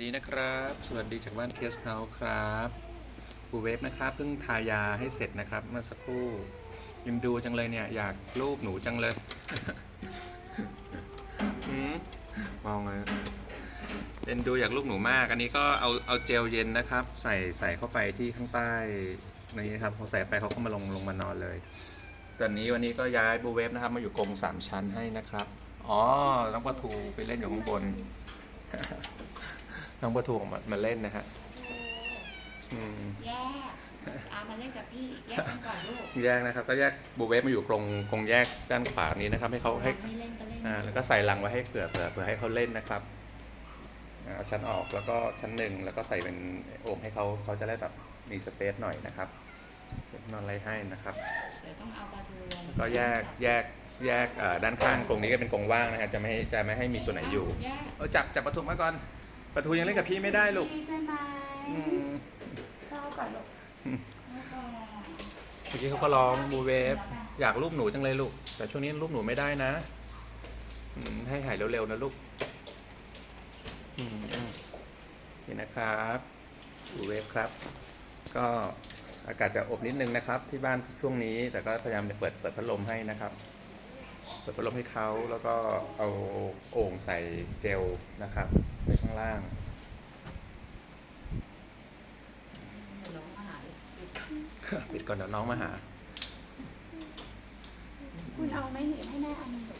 ดีนะครับ สวัสดีจากบ้านเคสเฮาส์ครับบูเวฟนะครับเพิ่งทายาให้เสร็จนะครับเมื่อสักครู่ยังดูจังเลยเนี่ย อยากรูปหนูจังเลยมองเลยเอ็นดูอยากลูกหนูมาก อันนี้ก็เอาเอาเจลเย็นนะครับ ใส่ใส่เข้าไปที่ข้างใต้นี่นะครับพอใส่ไปเขาก็มาลงลงมานอนเลยตอนนี้วันนี้ก็ย้ายบูเวฟนะครับมาอยู่กรงสามชั้นให้นะครับ อ๋อน้องปลาทูไปเล่นอยู่ข้างบน น้องปลาทูออกมามาเล่นนะฮะอืมแยกอามาเล่นกับพี่แยกกันก่อนลูกแยกนะครับ ก็แยกบูเวฟมาอยู่กรงกรงแยกด้านขวานี้นะครับ ให้เขาให้ไม่เล่นก็เล่นอ่าแล้วก็ใส่ลังไว้ให้เผื่อเผื่อเผื่อให้เขาเล่นนะครับอ่าเอาชั้นออกแล้วก็ชั้นหนึ่งแล้วก็ใส่เป็นโอ่งให้เขาเขาจะได้แบบมีสเปซหน่อยนะครับเสร็จนอนอะไรให้นะครับ เดี๋ยวต้องเอาปลาทูลงก็แยกแยกแยกเอ่อด้านข้างกรงนี้ก็เป็นกรงว่างนะฮะจะไม่ให้จะไม่ให้มีตัวไหนอยู่แยก เออจับจับปลาทูมาก่อน ปลาทูยังเล่นกับพี่ไม่ได้ลูกพี่ใช่ไหมอืมเข้าก่อนลูกเมื่อกี้เขาก็ร้องบูเวฟอยากรูปหนูจังเลยลูก แต่ช่วงนี้รูปหนูไม่ได้นะให้หายเร็วๆนะลูกอืมนี่นะครับบูเวฟครับ ก็อากาศจะอบนิดนึงนะครับ ที่บ้านช่วงนี้ แต่ก็พยายามเปิดเปิดพัดลมให้นะครับ เปิดพัดลมให้เขาแล้วก็เอาโอ่งใส่เจลนะครับไว้ข้างล่างเดี๋ยวน้องมาหาอีกปิดก่อนเดี๋ยวน้องมาหา คุณเอาไหม่หนีบให้แม่อันหนึงนี่ไง